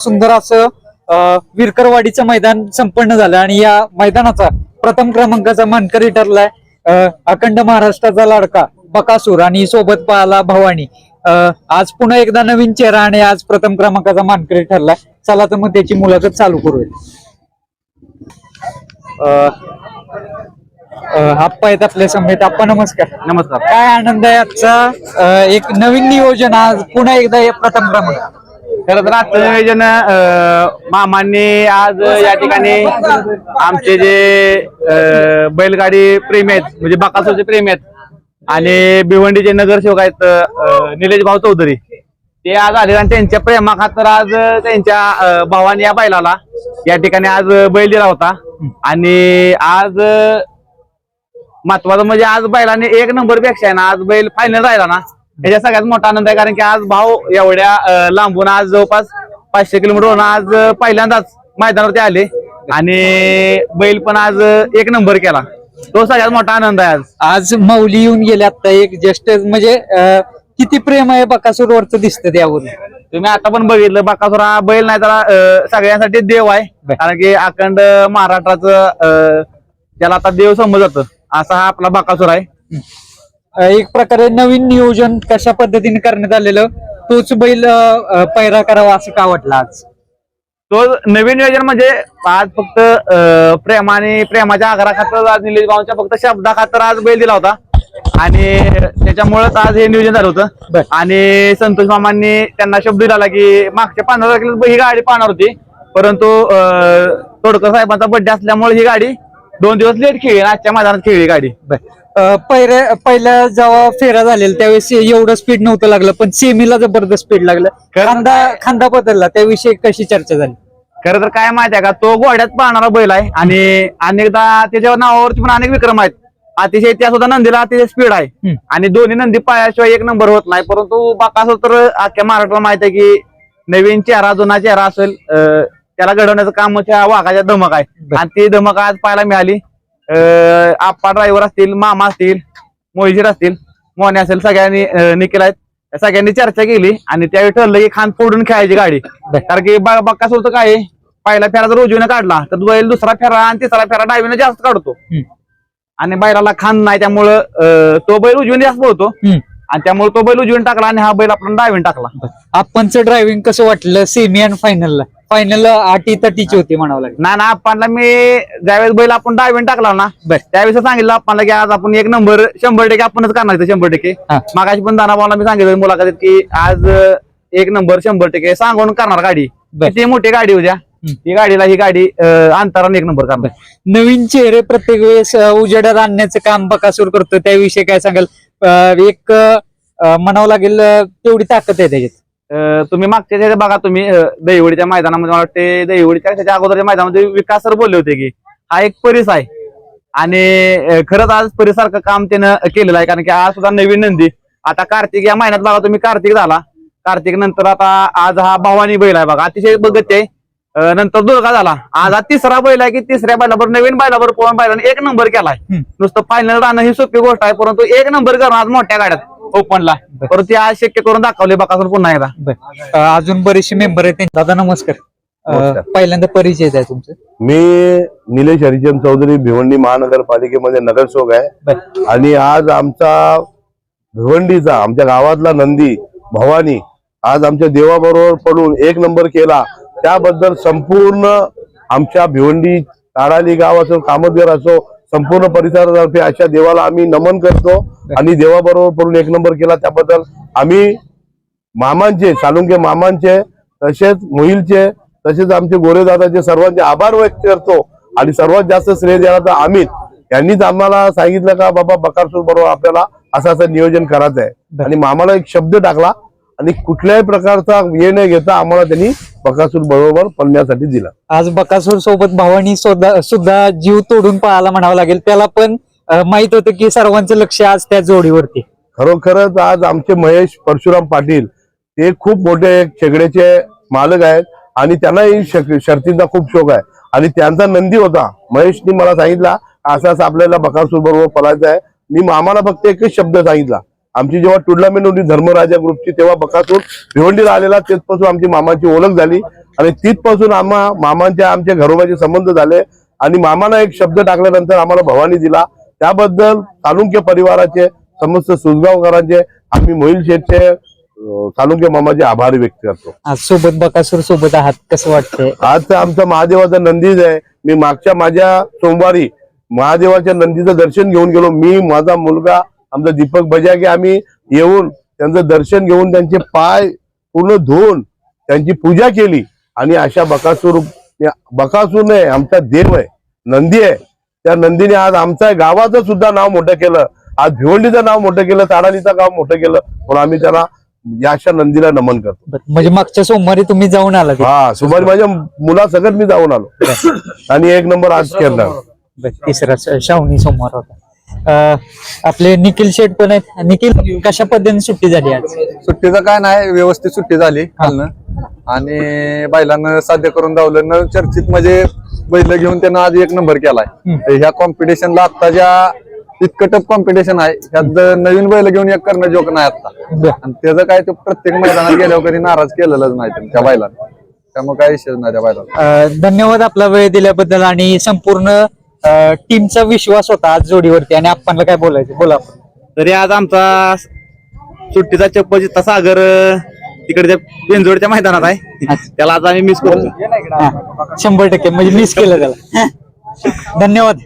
सुंदर असं विरकरवाडीचं मैदान संपन्न झालं आणि या मैदानाचा प्रथम क्रमांकाचा मानकरी ठरलाय अ, अखंड महाराष्ट्राचा लाडका बकासूर आणि सोबत पाहला भवानी. आज पुन्हा एकदा नवीन चेहरा आणि आज प्रथम क्रमांकाचा मानकरी ठरलाय. चला तर मग त्याची मुलाखत चालू करूया. आप्पा आहेत आपल्या समेत आप्पा नमस्कार. नमस्कार. काय आनंद आहे आजचा? एक नवीन नियोजन आज पुन्हा एकदा हे प्रथम क्रमांक. खरं तर आजचं नियोजन मामांनी आज या ठिकाणी आमचे जे बैलगाडी प्रेमी आहेत म्हणजे बाकासूरचे प्रेमी आहेत आणि भिवंडीचे नगरसेवक आहेत निलेश भाऊ चौधरी ते आज आले आणि त्यांच्या प्रेमा खातर आज त्यांच्या भावाने या बैलाला या ठिकाणी आज बैल दिला होता. आणि आज महत्वाचं म्हणजे आज बैलाने एक नंबरपेक्षा आहे ना आज बैल फायनल राहिला ना त्याच्या सगळ्यात मोठा आनंद आहे कारण की आज भाऊ एवढ्या लांबून आज जवळपास पाचशे किलोमीटरवरून आज पहिल्यांदाच मैदानावरती आले. आणि बैल पण आज एक नंबर केला. तो सगळ्यात मोठा आनंद आहे आज. आज माऊली येऊन गेले आता एक जस्ट म्हणजे अ, किती प्रेम आहे बकासूर वरच दिसतं त्यावरून. तुम्ही आता पण बघितलं बाकासुर हा बैल नाही तर अं, सगळ्यांसाठी देव आहे. कारण की अखंड महाराष्ट्राचं अं, त्याला आता देव समजत असा हा आपला बाकासूर आहे. एक प्रकारे नवीन नियोजन कशा पद्धतीने करण्यात आलेलं तोच बैल पैरा करावा असं का वाटलं आज? तो नवीन नियोजन म्हणजे आज फक्त प्रेमाने प्रेमाच्या आग्रा खातर आज निलेश भाऊंच्या फक्त शब्दा खातर आज बैल दिला होता. आणि त्याच्यामुळेच आज हे नियोजन झालं. होतं. आणि संतोष मामांनी त्यांना शब्द दिला की मागच्या पंधरा तारखेला ही गाडी पाहणार होती. परंतु तोडकर साहेबांचा बड्डे असल्यामुळे ही गाडी दोन दिवस लेट खेळली आजच्या मैदानात खेळली गाडी. अ, पहिल्या पहिल्या जेव्हा फेरा झालेला त्यावेळेस एवढं स्पीड नव्हतं लागलं पण सेमीला जबरदस्त स्पीड लागलं. खरं? खांदा खांदा बदलला त्याविषयी कशी चर्चा झाली? खरं तर काय माहिती आहे का तो घोड्यात पाहणारा बैल आहे आणि अनेकदा त्याच्या नावावरती पण अनेक विक्रम आहेत. अतिशय त्या सुद्धा नंदीला अतिशय स्पीड आहे. हम्म. आणि दोन्ही नंदी पायाशिवाय एक नंबर होत नाही परंतु बाकासुर तर अख्ख्या महाराष्ट्राला माहीत आहे की नवीन चेहरा जुना चेहरा असेल अं, त्याला घडवण्याचं काम त्या वाघाच्या धमक आहे. आणि ती धमक आज पाहायला मिळाली. अं, आप्पा ड्रायव्हर असतील मामा असतील मोहिशीर असतील मोने असेल सगळ्यांनी निखिल आहेत. सगळ्यांनी चर्चा केली आणि त्यावेळी ठरलं की खान फोडून खेळायची गाडी. कारण की बा- बक्कासूर तर काय पहिला फेरा जर उजवीने काढला तर बैल दुसरा फेरा आणि तिसरा फेरा डावीने जास्त काढतो. आणि बैलाला खान नाही त्यामुळं तो बैल उजवीने जास्त पळतो. हम्म. आणि त्यामुळे तो बैल उजवीने टाकला आणि हा बैल आपण डावीने टाकला. आपणचं ड्रायव्हिंग कसं वाटलं सेमी आणि फायनलला फायनल आटी तटीची होती म्हणावं लागेल. ना ना आपणला मी ज्यावेळेस बैल आपण डावीने टाकला ना बर. त्यावेळेस सांगितलं आपल्याला की आज आपण एक नंबर शंभर टक्के आपणच करणार इथं शंभर टक्के. हा. मागाशी पण दानाभाऊला मी सांगितलं मुलाखतीत की आज अं, एक नंबर शंभर टक्के सांगून करणार गाडी. बर. किती मोठी गाडी उद्या ही गाडीला ही गाडी अं, अंतराने एक नंबर करणार. नवीन चेहरे प्रत्येक वेळेस अ, उजेडात आणण्याचं काम बकासूर करतो. त्याविषयी काय सांगाल? अ, एक अ, म्हणावं लागेल अ, तेवढी ताकद आहे त्याच्यात? तुम्ही मागच्या ह्याच्यात बघा तुम्ही दहिवडीच्या मैदानामध्ये मला वाटते दहिवडीच्या त्याच्या अगोदरच्या मैदानामध्ये विकास सर बोलले होते की हा एक परिस आहे. आणि खरंच आज परिसारखं काम त्यानं केलेलं आहे कारण की आज सुद्धा नवीन नंदी. आता कार्तिक या महिन्यात बघा तुम्ही कार्तिक झाला. कार्तिक नंतर आता आज हा भवानी बैल आहे बघा. अतिशय बघत. आहे नंतर दुर्गा झाला. आज हा तिसरा बैल आहे की तिसऱ्या बैलावर नवीन बैलावर पळून बैलाने एक नंबर केलाय. नुसतं फायनल राहणं ही सोपी गोष्ट आहे परंतु एक नंबर करणं आज मोठ्या गाड्यात. ओपनला परंतु ते आज शक्य करून दाखवले बकासून पुन्हा एकदा बर. अ, अजून बरेचसे मेंबर आहेत त्यांचे. दादा नमस्कार अ, नमस्कार. पहिल्यांदा परिचय द्या तुमचं मी निलेश हरिचंद चौधरी भिवंडी महानगरपालिकेमध्ये नगरसेवक आहे. आणि आज आमचा भिवंडीचा आमच्या गावातला नंदी भवानी आज आमच्या देवाबरोबर पडून एक नंबर केला त्याबद्दल संपूर्ण आमच्या भिवंडी ताडाली गाव असो कामतगर असो संपूर्ण परिसरातर्फे अशा देवाला आम्ही नमन करतो आणि देवाबरोबर पडून एक नंबर केला. त्याबद्दल आम्ही मामांचे सालुंके मामांचे तसेच मोहिलचे तसेच आमचे गोरेदादाचे सर्वांचे आभार व्यक्त करतो. आणि सर्वात जास्त श्रेय द्यायला तर अमित यांनीच आम्हाला सांगितलं का बाबा बकारसूर बरोबर आपल्याला असं असं नियोजन करायचं आहे आणि मामाला एक शब्द टाकला आणि कुठल्याही प्रकारचा हे न घेता आम्हाला त्यांनी बकासूर बरोबर पळण्यासाठी दिला. आज बकासूर सोबत भावानी सुद्धा सुद्धा जीव तोडून पाहायला म्हणावं लागेल. त्याला पण माहीत होतं की सर्वांचं लक्ष आज त्या जोडीवरती. खरोखरच आज आमचे महेश परशुराम पाटील ते खूप मोठे खेगड्याचे मालक आहेत आणि त्यांनाही शर्तींचा खूप शोक आहे. आणि त्यांचा नंदी होता. महेशनी मला सांगितला असं असं आपल्याला बकासूर बरोबर पळायचं आहे. मी मामाला फक्त एकच शब्द सांगितला. आमची जेव्हा टुर्नामेंट होती धर्मराजा ग्रुपची तेव्हा बकासूर भिवंडीला आलेला तेचपासून आमची मामाची ओळख झाली. आणि तिथपासून आम्हा मामांच्या आमच्या घरोबाचे संबंध झाले. आणि मामाना एक शब्द टाकल्यानंतर आम्हाला भवानी दिला. त्याबद्दल सालुंक्य परिवाराचे समस्त सुसगावकरांचे आम्ही मोहिल शेठचे अं, सालुंक्य मामाचे आभार व्यक्त करतो. आज सोबत बकासूर सोबत आहात कसं वाटतंय? आज आमचा महादेवाचा नंदीच आहे. मी मागच्या माझ्या सोमवारी महादेवाच्या नंदीचं दर्शन घेऊन गेलो. मी माझा मुलगा आमचा दीपक बजागे आम्ही येऊन त्यांचं दर्शन घेऊन त्यांचे पाय पूर्ण धुवून त्यांची पूजा केली. आणि अशा बकासूर बकासूर नाही आमचा देव आहे नंदी आहे. त्या नंदीने आज आमच्या गावाचं सुद्धा नाव मोठं केलं. आज भिवंडीचं नाव मोठं केलं ताडालीचं गाव मोठं केलं. म्हणून आम्ही त्याला या अशा नंदीला नमन करतो. म्हणजे मागच्या सोमवारी तुम्ही जाऊन आला. हा सुमारे माझ्या मुलासकट मी जाऊन आलो. आणि एक नंबर आज केला. तिसरा श्रावणी सोमवार होता. आपले निखिल शेठ पण आहेत. निखिल कशा पद्धतीने सुट्टी झाली आज? सुट्टीचं काय नाही व्यवस्थित सुट्टी झाली आणि बैलांना साध्य करून दावलं न चर्चित म्हणजे बैल घेऊन त्यानं आज एक नंबर केलाय. ह्या कॉम्पिटिशनला आता ज्या इतकं टफ कॉम्पिटिशन आहे ह्यात नवीन बैल घेऊन एक करणं जोक नाही आता. आणि त्याचं काय ते प्रत्येक मैदानात गेल्यावर कधी नाराज केलेलंच नाही त्या बैलानं. त्यामुळे काय विषय नाही त्या बैलाला. अं, धन्यवाद आपला वेळ दिल्याबद्दल आणि संपूर्ण टीमचा विश्वास होता आज जोडीवरती आणि आपल्याला काय बोलायचं? बोला आपण. तरी आज आमचा सुट्टीचा चप्पल सागर अं, तिकडच्या बेंजोडच्या मैदानात आहे. त्याला आज आम्ही मिस करतो हा, शंभर टक्के म्हणजे मिस केलं त्याला. धन्यवाद.